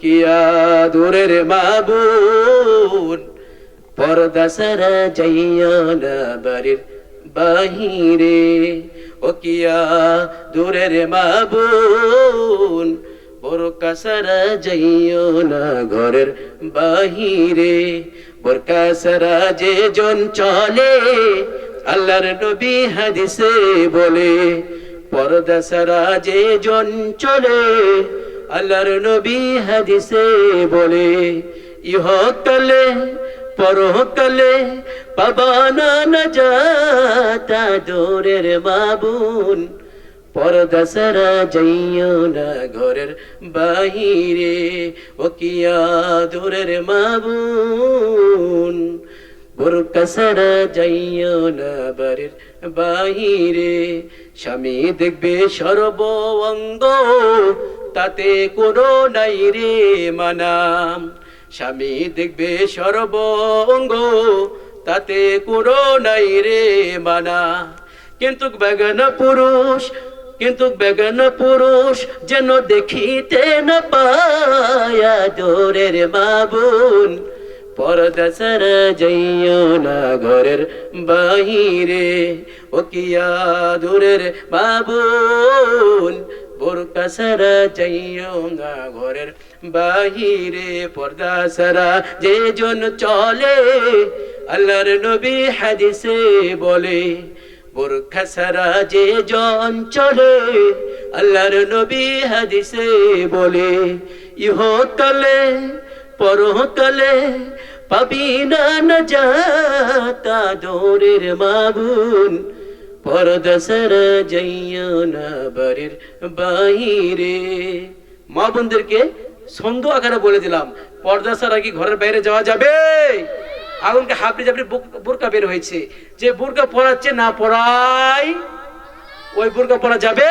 কিয়া দূরের মাবুন, পর্দা সারা যাইয়া না বাহিরে। ও কিয়া দূরের মাবুন, বোরকা সারা যাইও না ঘরের বাহিরে। বোরকা সারা যে জন চলে, আল্লাহর নবী হাদিসে বলে, পর্দা সারা যে জন চলে আল্লাহর নবী হাদিসে বলে, ইহকালে, পরকালে পাবানা না যাতা দূরের বাবুন, পর্দা সারা যাইও না ঘরের বাহিরে, ও কিয়া দূরের মাবুন, বোরকা সারা যাইও না বাড়ির বাহিরে, স্বামী দেখবে সর্ব অঙ্গ তাতে কোনো নাই রে মানাম স্বামী দেখবে সর্ব অঙ্গ তাতে কোনো নাই রে মানা। কিন্তু বেগান পুরুষ, কিন্তু বেগান পুরুষ যেন দেখিতে না পায়া দূরের বাবুন। পর্দা যাইও না ঘরের বাহিরে ও কিয়া দূরের বাবুন? বোরকা সারা যাইও না ঘরের বাহিরে, পর্দা সারা যে জন চলে। আল্লাহর নবী হাদিসে বলে বোরখা সারা যে জন চলে। আল্লাহর নবী হাদিসে বলে, ইহতলে, পরতলে পাবি না না যাতা দৌড়ের মাবুন পর্দা সারা যাইও না বাড়ির বাহিরে মা বোনদেরকে ছন্দ আকারে বলে দিলাম, পর্দা কি ঘরের বাইরে যাওয়া যাবে? আগুনকে হাবড়ে বুক- বোরকা বের হয়েছে। যে বোরকা পরাচ্ছে না পরাই ওই বোরকা পরা যাবে?